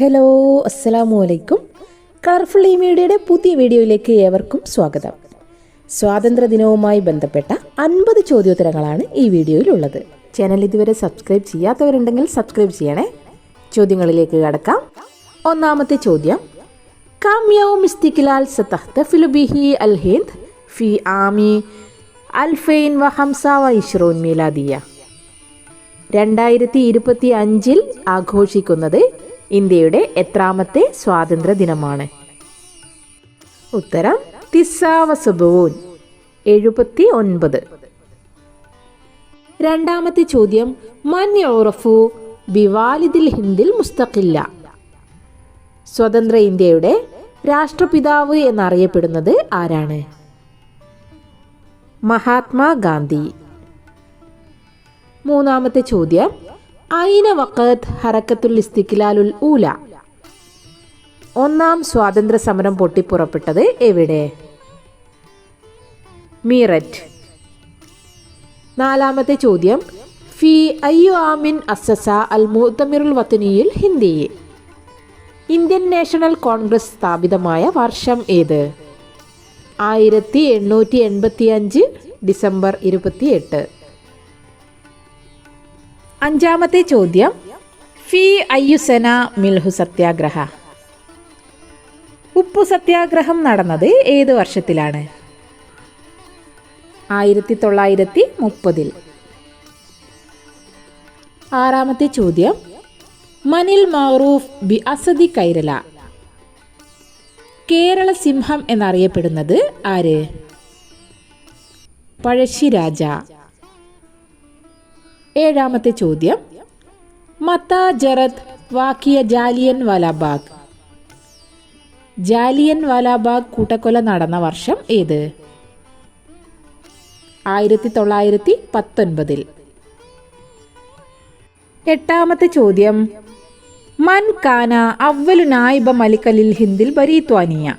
Hello അസ്സലാമു അലൈക്കും. Colourful ഈ മീഡിയയുടെ പുതിയ വീഡിയോയിലേക്ക് ഏവർക്കും സ്വാഗതം. സ്വാതന്ത്ര്യ ദിനവുമായി ബന്ധപ്പെട്ട അൻപത് ചോദ്യോത്തരങ്ങളാണ് ഈ വീഡിയോയിലുള്ളത്. ചാനൽ ഇതുവരെ സബ്സ്ക്രൈബ് ചെയ്യാത്തവരുണ്ടെങ്കിൽ സബ്സ്ക്രൈബ് ചെയ്യണേ. ചോദ്യങ്ങളിലേക്ക് കടക്കാം. ഒന്നാമത്തെ ചോദ്യം. കാം യൗം ഇസ്തിക്ലാൽ സതഹ്തഫിലു ബിഹി അൽ ഹിന്ദ് ഫി ആമി അൽഫൈൻ വ ഹംസ വ ഇഷ്റൂൻ മീലാദിയ. രണ്ടായിരത്തി ഇരുപത്തി അഞ്ചിൽ ആഘോഷിക്കുന്നത് ഇന്ത്യയുടെ എത്രാമത്തെ സ്വാതന്ത്ര്യ ദിനമാണ് ഉത്തരം തിസാവസബൂൻ എഴുപത്തി ഒൻപത് രണ്ടാമത്തെ ചോദ്യം മൻ യോറഫു ബിവാലിദിൽ ഹിന്ദിൽ മുസ്തഖില്ല. സ്വതന്ത്ര ഇന്ത്യയുടെ രാഷ്ട്രപിതാവ് എന്നറിയപ്പെടുന്നത് ആരാണ്? മഹാത്മാഗാന്ധി മൂന്നാമത്തെ ചോദ്യം ഐന വക്കത്ത് ഹറക്കത്തുൽ ഇസ്തിക്ലാലുൽ ഊല. ഒന്നാം സ്വാതന്ത്ര്യ സമരം പൊട്ടിപ്പുറപ്പെട്ടത് എവിടെ? മീററ്റ്. നാലാമത്തെ ചോദ്യം ഫി അയ്യു ആമിൻ അസസ അൽ മുത്തമിറുൽ വത്തനിയിൽ ഹിന്ദി ഇന്ത്യൻ നാഷണൽ കോൺഗ്രസ് സ്ഥാപിതമായ വർഷം ഏത്? ആയിരത്തി എണ്ണൂറ്റി എൺപത്തി അഞ്ച് ഡിസംബർ ഇരുപത്തിയെട്ട്. അഞ്ചാമത്തെ ചോദ്യം ഫി അയ്യുസന മിൽഹു സത്യാഗ്രഹ. ഉപ്പു സത്യാഗ്രഹം നടന്നത് ഏത് വർഷത്തിലാണ്? ആയിരത്തി തൊള്ളായിരത്തി മുപ്പതിൽ ആറാമത്തെ ചോദ്യം മനിൽ മാറൂഫ് ബി അസദി കൈരല കേരള സിംഹം എന്നറിയപ്പെടുന്നത് ആര്? പഴശ്ശിരാജ ഏഴാമത്തെ ചോദ്യം. മത്ത ജറത് വാക്കിയ ജാലിയൻ വാലാബാഗ്. ജാലിയൻ വാലാബാഗ് കൂട്ടക്കൊല നടന്ന വർഷം ഏത്? ആയിരത്തി തൊള്ളായിരത്തി പത്തൊൻപതിൽ എട്ടാമത്തെ ചോദ്യം. മൻ കാന അവലു നായിബ മലിക്കലിൽ ഹിന്ദിൽ ബരീത്വാനിയ.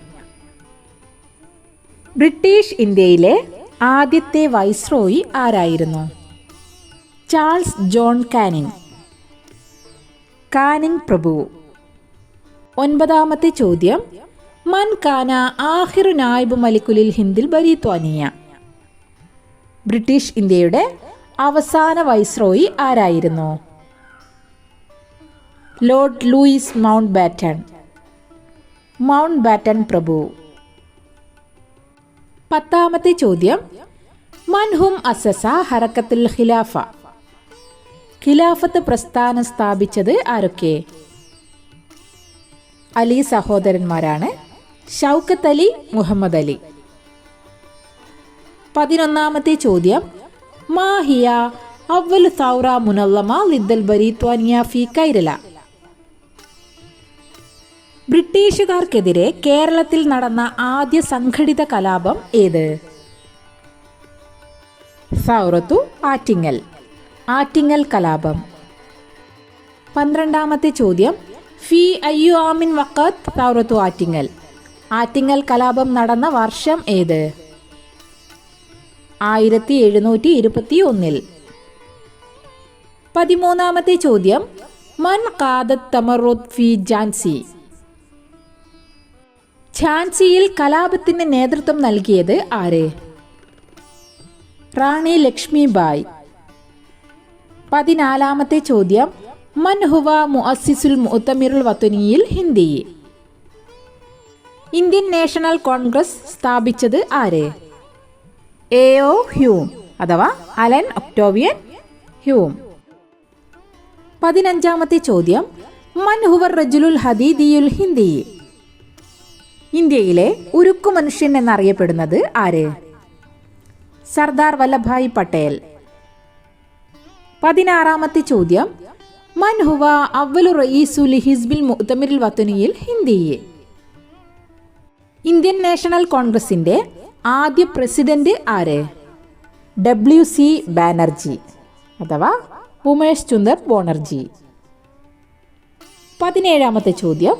ബ്രിട്ടീഷ് ഇന്ത്യയിലെ ആദ്യത്തെ വൈസ്രോയി ആരായിരുന്നു? Charles John Canning. കാനിങ് പ്രഭു. ഒൻപതാമത്തെ ചോദ്യം. മൻ കാന ആഹിറു നായിബ് മലിക്കുലിൽ ഹിന്ദിൽ ബരീത്വാനിയ ബ്രിട്ടീഷ് ഇന്ത്യയുടെ അവസാന വൈസ്രോയി ആരായിരുന്നു? Lord Louis Mountbatten Mountbatten പ്രഭു. പത്താമത്തെ ചോദ്യം. മൻഹും അസസ ഹറക്കത്തുൽ ഖിലാഫ. ഖിലാഫത്ത് പ്രസ്ഥാനം സ്ഥാപിച്ചത് ആരൊക്കെ? അലി സഹോദരന്മാരാണ്. ഷൗക്കത്ത് അലി മുഹമ്മദ് അലി. പതിനൊന്നാമത്തെ ചോദ്യം. മാഹിയ അവൽ സൗറ മുനല്ലമ ലിദ്ദൽ ബരീത്വാനിയ ഫി ബ്രിട്ടീഷുകാർക്കെതിരെ കേരളത്തിൽ നടന്ന ആദ്യ സംഘടിത കലാപം ഏത്? സൗറത്തു ആറ്റിങ്ങൽ. ആറ്റിങ്ങൽ കലാപം. പന്ത്രണ്ടാമത്തെ ചോദ്യം. ഫി അയ്യു ആമിൻ വക്കത്ത് സൗറത്തു ആറ്റിങ്ങൽ. ആറ്റിങ്ങൽ കലാപം നടന്ന വർഷം ഏത്? ആയിരത്തി എഴുന്നൂറ്റി ഇരുപത്തി ഒന്നിൽ പതിമൂന്നാമത്തെ ചോദ്യം. മൻ കാദത്ത് തമറുദ് ഫി ജാൻസി ഝാൻസിയിൽ കലാപത്തിന് നേതൃത്വം നൽകിയത് ആര്? റാണി ലക്ഷ്മിബായ് പതിനാലാമത്തെ ചോദ്യം. മൻ ഹുവ മുഅസ്സിസുൽ വത്തുനിയിൽ ഹിന്ദി. ഇന്ത്യൻ നാഷണൽ കോൺഗ്രസ് സ്ഥാപിച്ചത് ആര്? എ ഹ്യൂം അഥവാ അലൻ ഒക്ടോവിയൻ ഹ്യൂം. പതിനഞ്ചാമത്തെ ചോദ്യം. മൻ ഹുവർ റജുലുൽ ഹദീദിയുൽ ഹിന്ദി. ഇന്ത്യയിലെ ഉരുക്കു മനുഷ്യൻ എന്നറിയപ്പെടുന്നത് ആര്? സർദാർ വല്ലഭായ് പട്ടേൽ. പതിനാറാമത്തെ ചോദ്യം. മൻ ഹുവ അവലു ലി ഹിസ്ബിൽ മുത്തമിരിൽ വത്തനിയിൽ ഹിന്ദിയെ. ഇന്ത്യൻ നാഷണൽ കോൺഗ്രസിന്റെ ആദ്യ പ്രസിഡന്റ് ആര്? ഡബ്ല്യു സി ബാനർജി അഥവാ ഉമേഷ് ചുന്ദർ ബോണർജി. പതിനേഴാമത്തെ ചോദ്യം.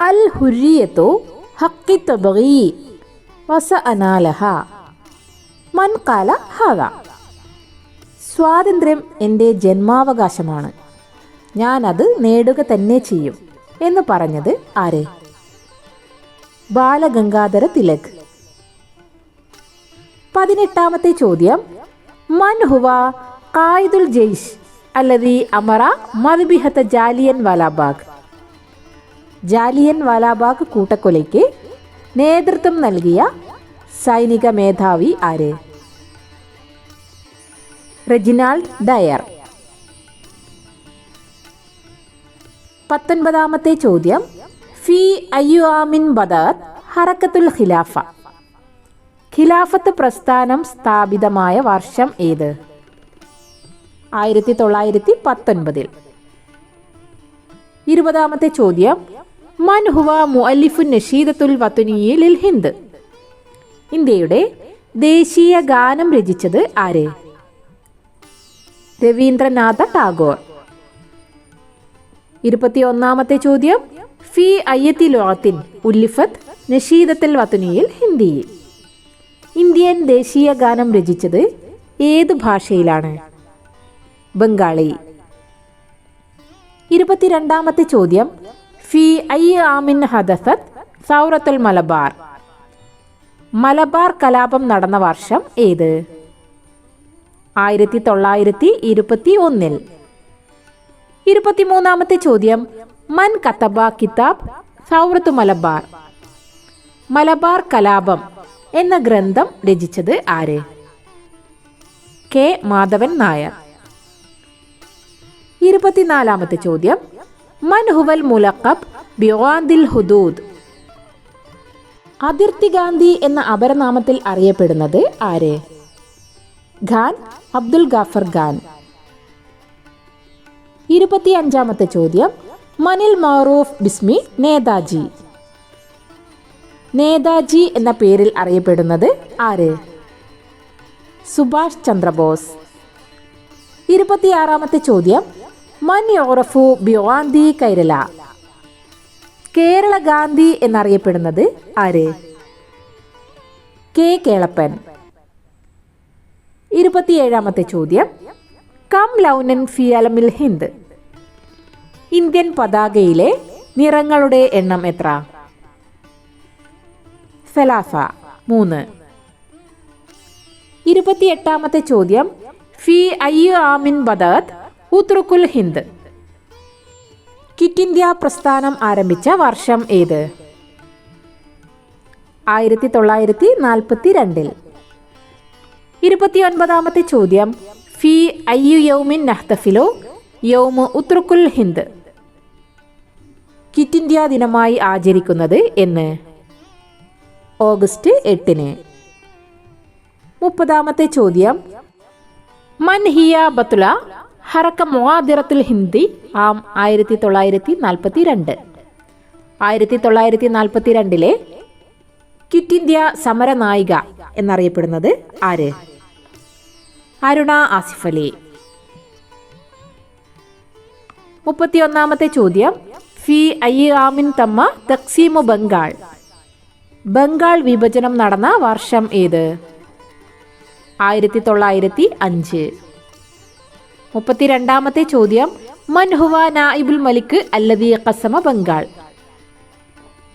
അൽ ഹുരിയത്തു ഹക്കി തബീ വസ അനാലഹ മൻകാല ഹാദ. സ്വാതന്ത്ര്യം എന്റെ ജന്മാവകാശമാണ്. ഞാനത് നേടുക തന്നെ ചെയ്യും. എന്ന് പറഞ്ഞത് ആരെ? ബാലഗംഗാധര തിലക്. പതിനെട്ടാമത്തെ ചോദ്യം. മൻ ഹുവ കായിദുൽ ജയ്ഷ് അല്ലതി അമറ മദ്ബിഹത്ത ജാലിയൻ വാലാബാഗ്. ജാലിയൻ വാലാബാഗ് കൂട്ടക്കൊലയ്ക്ക് നേതൃത്വം നൽകിയ സൈനിക മേധാവി ആര്? Reginald Dyer. പത്തൊൻപതാമത്തെ ചോദ്യം. ഫി അയ്യു ആമിൻ ബദാത്ത് ഹറക്കത്തുൽ ഖിലാഫ. ഖിലാഫത്ത് പ്രസ്ഥാനം സ്ഥാപിതമായ വർഷം ഏത്? ആയിരത്തി തൊള്ളായിരത്തി പത്തൊൻപതിൽ ഇരുപതാമത്തെ ചോദ്യം. മൻ ഹുവ മുഅല്ലിഫുൻ നഷീദത്തുൽ വത്തുനിയിൽ ഹിന്ദ്. ഇന്ത്യയുടെ ദേശീയ ഗാനം രചിച്ചത് ആര്? രവീന്ദ്രനാഥ ടാഗോർ. ഇരുപത്തിയൊന്നാമത്തെ ചോദ്യം ഫി അയ്യത്തി ലോകത്തിൻ ഉല്ലിഫത്ത് നഷീദത്തിൽ വത്തുനിയിൽ ഹിന്ദിയിൽ. ഇന്ത്യൻ ദേശീയ ഗാനം രചിച്ചത് ഏത് ഭാഷയിലാണ്? ബംഗാളി. ഇരുപത്തിരണ്ടാമത്തെ ചോദ്യം ഫി ഐ ആമിൻ ഹദസത്ത് സൗറത്തുൽ മലബാർ. മലബാർ കലാപം നടന്ന വർഷം ഏത്? ആയിരത്തി തൊള്ളായിരത്തി ഇരുപത്തി ഒന്നിൽ ഇരുപത്തിമൂന്നാമത്തെ ചോദ്യം മൻ കത്തബ കിതാബ് സൗറത്ത് മലബാർ. മലബാർ കലാപം എന്ന ഗ്രന്ഥം രചിച്ചത് ആര്? കെ. മാധവൻ നായർ. ഇരുപത്തിനാലാമത്തെ ചോദ്യം മൻ ഹുവൽ മുലക്കബ് ബിയോദിൽ ഹുദൂദ്. അതിർത്തി ഗാന്ധി എന്ന അപരനാമത്തിൽ അറിയപ്പെടുന്നത് ആര്? ഖാൻ അബ്ദുൽ ഗാഫർ ഖാൻ. ഇരുപത്തിയഞ്ചാമത്തെ ചോദ്യം മനിൽ മാറൂഫ് ബിസ്മി നേതാജി. നേതാജി എന്ന പേരിൽ അറിയപ്പെടുന്നത് ആര്? സുഭാഷ് ചന്ദ്രബോസ്. ഇരുപത്തിയാറാമത്തെ ചോദ്യം മൻ യോറഫു ബിയോന്തി കൈരല കേരള ഗാന്ധി എന്നറിയപ്പെടുന്നത് ആര്? കെ കേളപ്പൻ. ഇരുപത്തിയേഴാമത്തെ ചോദ്യം. കം ലൗനൻ ഫിയലമിൽ ഹിന്ദ്. ഇന്ത്യൻ പതാകയിലെ നിറങ്ങളുടെ എണ്ണം എത്ര? ഫലാഫ മൂന്ന്. ഇരുപത്തിയെട്ടാമത്തെ ചോദ്യം. ഫി അയ്യു ആമിൻ ബദാത്ത് ഉത്രുക്കുൽ ഹിന്ദ്. കിറ്റ് ഇന്ത്യ പ്രസ്ഥാനം ആരംഭിച്ച വർഷം ഏത്? ആയിരത്തി തൊള്ളായിരത്തി നാൽപ്പത്തി രണ്ടിൽ ഇരുപത്തിയൊൻപതാമത്തെ ചോദ്യം. ഫി അയ്യു യൗമിൻ നഹ്തഫിലോ? യൗമ് ഉത്രുക്കുൽ ഹിന്ദ്. കിറ്റ് ഇന്ത്യ ദിനമായി ആചരിക്കുന്നത് എന്ന്. ഓഗസ്റ്റ് എട്ടിന്. മുപ്പതാമത്തെ ചോദ്യം. മൻ ഹിയ ബത്തുല ഹറക്ക മുഹാദിറത്തിൽ ഹിന്ദി ആം ആയിരത്തി തൊള്ളായിരത്തി നാൽപ്പത്തി രണ്ട് ആയിരത്തി തൊള്ളായിരത്തി നാൽപ്പത്തി രണ്ടിലെ ക്വിറ്റ് ഇന്ത്യ സമര നായിക എന്നറിയപ്പെടുന്നത് ആര്? അരുണ ആസിഫ് അലി. മുപ്പത്തിയൊന്നാമത്തെ ചോദ്യം. ഫി അയ്യാമിൻ തമ്മ തക്സീമു ബംഗാൾ. ബംഗാൾ വിഭജനം നടന്ന വർഷം ഏത്? ആയിരത്തി തൊള്ളായിരത്തി അഞ്ച് മുപ്പത്തിരണ്ടാമത്തെ ചോദ്യം. മൻഹുവ നായിബുൽ മലിക് അല്ലദി കസമ ബംഗാൾ.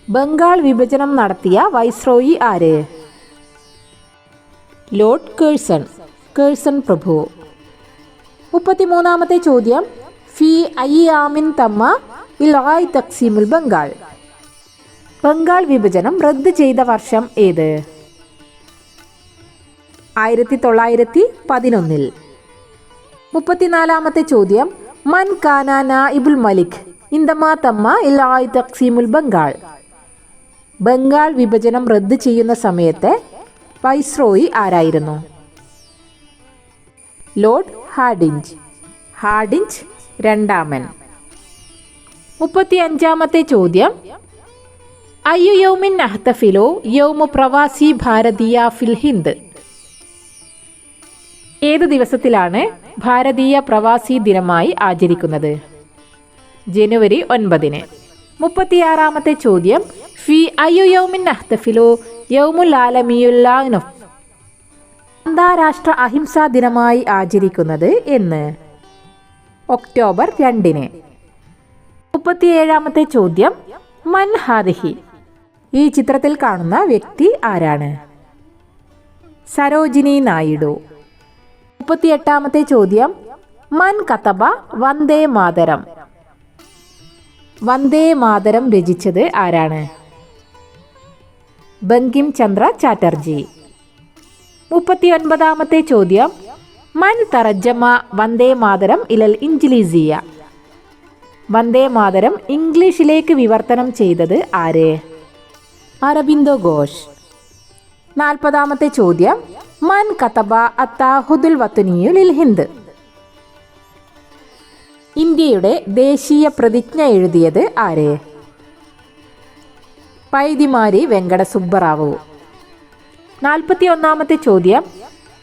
ബംഗാൾ വിഭജനം നടത്തിയ വൈസ്രോയി ആര്? Lord Curzon. കേഴ്സൺ പ്രഭു. മുപ്പത്തിമൂന്നാമത്തെ ചോദ്യം. ഫി അയ്യാമിൻ തമ്മ ഇലായ് തക്സീമുൽ ബംഗാൾ. ബംഗാൾ വിഭജനം റദ്ദ് ചെയ്ത വർഷം ഏത്? ആയിരത്തി തൊള്ളായിരത്തി പതിനൊന്നിൽ മുപ്പത്തിനാലാമത്തെ ചോദ്യം. മൻ കാന നായിബുൽ മലിക് ഇന്ദമാ തമ്മ ഇലായ് തക്സീമുൽ ബംഗാൾ. ബംഗാൾ വിഭജനം റദ്ദ് ചെയ്യുന്ന സമയത്തെ വൈസ്രോയി ആരായിരുന്നു? Lord Hardinge. ഹാഡിഞ്ച് രണ്ടാമൻ. മുപ്പത്തി അഞ്ചാമത്തെ ചോദ്യം. അയ്യു യൗമിൻ അഹ്തഫിലോ യൗമു പ്രവാസി ഭാരതീയ ഫിൽ ഹിന്ദ്. ഏത് ദിവസത്തിലാണ് ഭാരതീയ പ്രവാസി ദിനമായി ആചരിക്കുന്നത്? ജനുവരി ഒൻപതിന്. മുപ്പത്തിയാറാമത്തെ ചോദ്യം. ഫി അയ്യു യൗമിൻ അഹ്തഫിലോ യൗമുൽ ആലമിയുല്ലാനു അന്താരാഷ്ട്ര അഹിംസാ ദിനമായി ആചരിക്കുന്നത് എന്ന്. ഒക്ടോബർ രണ്ടിന്. മുപ്പത്തിയേഴാമത്തെ ചോദ്യം മൻ ഹാദിഹി. ഈ ചിത്രത്തിൽ കാണുന്ന വ്യക്തി ആരാണ്? സരോജിനി നായിഡു. മുപ്പത്തിയെട്ടാമത്തെ ചോദ്യം മൻ കത്തബ വന്ദേ മാതരം. വന്ദേ മാതരം രചിച്ചത് ആരാണ്? ബങ്കിം ചന്ദ്ര ചാറ്റർജി. മുപ്പത്തിയൊൻപതാമത്തെ ചോദ്യം. മൻ തറജമ വന്ദേ മാതരം ഇലൽ ഇഞ്ചിലീസിയ. വന്ദേ മാതരം ഇംഗ്ലീഷിലേക്ക് വിവർത്തനം ചെയ്തത് ആര്? അരബിന്ദോ ഘോഷ്. നാൽപ്പതാമത്തെ ചോദ്യം. മൻ കത്തബ അത്താഹുദുൽ വത്തുനിയു ലിൽ ഹിന്ദ്. ഇന്ത്യയുടെ ദേശീയ പ്രതിജ്ഞ എഴുതിയത് ആര്? പൈതിമാരി വെങ്കട സുബ്ബറാവു നാൽപ്പത്തി ഒന്നാമത്തെ ചോദ്യം.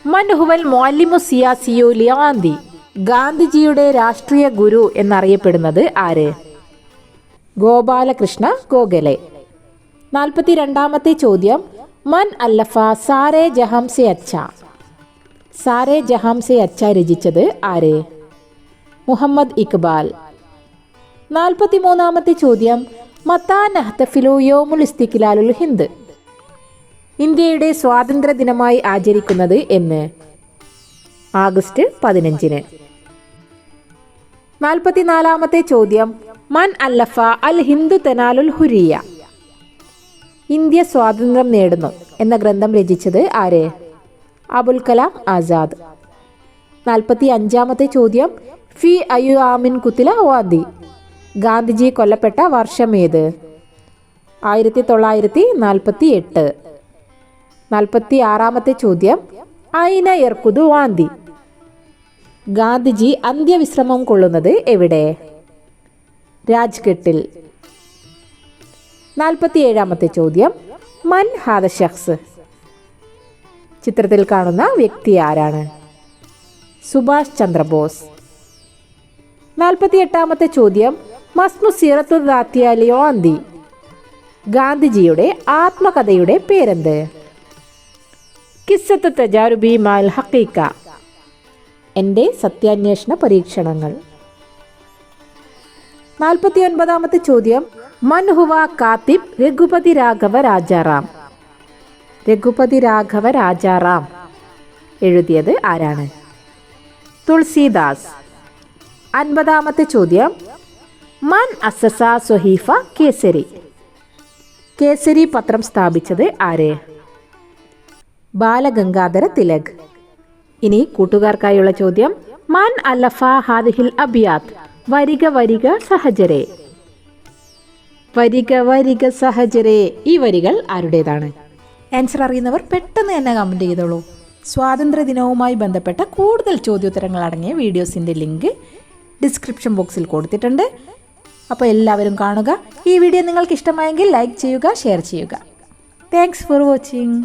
മൻഹുവൽ മൊല്ലിമു സിയാസിയു ലിയാന്തി ഗാന്ധിജിയുടെ രാഷ്ട്രീയ ഗുരു എന്നറിയപ്പെടുന്നത് ആര്? ഗോപാലകൃഷ്ണ ഗോഖലെ. നാൽപ്പത്തി രണ്ടാമത്തെ ചോദ്യം. മൻ അല്ലഫ സാരേ ജഹാംസെ അച്ച സാരേ ജഹാംസെ അച്ച രചിച്ചത് ആര്? മുഹമ്മദ് ഇക്ബാൽ. നാൽപ്പത്തി മൂന്നാമത്തെ ചോദ്യം. മത്താ നഹ്തഫിലു യോമുൽ ഇസ്തിക്ലാലുൽ ഹിന്ദ്. ഇന്ത്യയുടെ സ്വാതന്ത്ര്യ ദിനമായി ആചരിക്കുന്നത് എന്ന്. ആഗസ്റ്റ് പതിനഞ്ചിന്. നാൽപ്പത്തിനാലാമത്തെ ചോദ്യം. മൻ അല്ലഫ അൽ ഹിന്ദു തെനാലുൽ ഹുരിയ. ഇന്ത്യ സ്വാതന്ത്ര്യം നേടുന്നു എന്ന ഗ്രന്ഥം രചിച്ചത് ആര്? അബുൽ കലാം ആസാദ്. നാൽപ്പത്തി അഞ്ചാമത്തെ ചോദ്യം. ഫി അയു ആമിൻ കുത്തില വാദി. ഗാന്ധിജി കൊല്ലപ്പെട്ട വർഷം ഏത്? ആയിരത്തി തൊള്ളായിരത്തി നാൽപ്പത്തി എട്ട് നാൽപ്പത്തി ആറാമത്തെ ചോദ്യം. ഐന എർക്കുതു വാന്തി. ഗാന്ധിജി അന്ത്യവിശ്രമം കൊള്ളുന്നത് എവിടെ? രാജ്ഘട്ടിൽ. നാൽപ്പത്തി ഏഴാമത്തെ ചോദ്യം. മൻ ഹാദ ഷഖ്സ് ചിത്രത്തിൽ കാണുന്ന വ്യക്തി ആരാണ്? സുഭാഷ് ചന്ദ്രബോസ്. നാൽപ്പത്തി എട്ടാമത്തെ ചോദ്യം. മസ്മു സീറത്തു ദാത്തിയാലിയോ അന്തി ഗാന്ധിജിയുടെ ആത്മകഥയുടെ പേരെന്ത്? കിസ്സത്ത് തജാരുബി മാൽ ഹക്കീക്ക എന്റെ സത്യാന്വേഷണ പരീക്ഷണങ്ങൾ. നാൽപ്പത്തി ഒൻപതാമത്തെ ചോദ്യം മൻഹുവ കാത്തിബ് രഘുപതി രാഘവ രാജാറാം. രഘുപതി രാഘവ രാജാറാം. എഴുതിയത് ആരാണ്? തുളസീദാസ്. അൻപതാമത്തെ ചോദ്യം. മൻ അസസ സൊഹീഫ കേസരി. കേസരി പത്രം സ്ഥാപിച്ചത് ആര്? ബാലഗംഗാധര തിലക്. ഇനി കൂട്ടുകാർക്കായുള്ള ചോദ്യം മൻ അലഫ ഹാദിഹിൽ അബിയാത്ത് വരിക വരിക സഹജരെ. വരിക വരിക സഹജരെ ഈ വരികൾ ആരുടേതാണ്? ആൻസർ അറിയുന്നവർ പെട്ടെന്ന് തന്നെ കമന്റ് ചെയ്തോളൂ. സ്വാതന്ത്ര്യ ദിനവുമായി ബന്ധപ്പെട്ട കൂടുതൽ ചോദ്യോത്തരങ്ങൾ അടങ്ങിയ വീഡിയോസിന്റെ ലിങ്ക് ഡിസ്ക്രിപ്ഷൻ ബോക്സിൽ കൊടുത്തിട്ടുണ്ട്. അപ്പോൾ എല്ലാവരും കാണുക. ഈ വീഡിയോ നിങ്ങൾക്ക് ഇഷ്ടമായെങ്കിൽ ലൈക്ക് ചെയ്യുക ഷെയർ ചെയ്യുക. Thanks for watching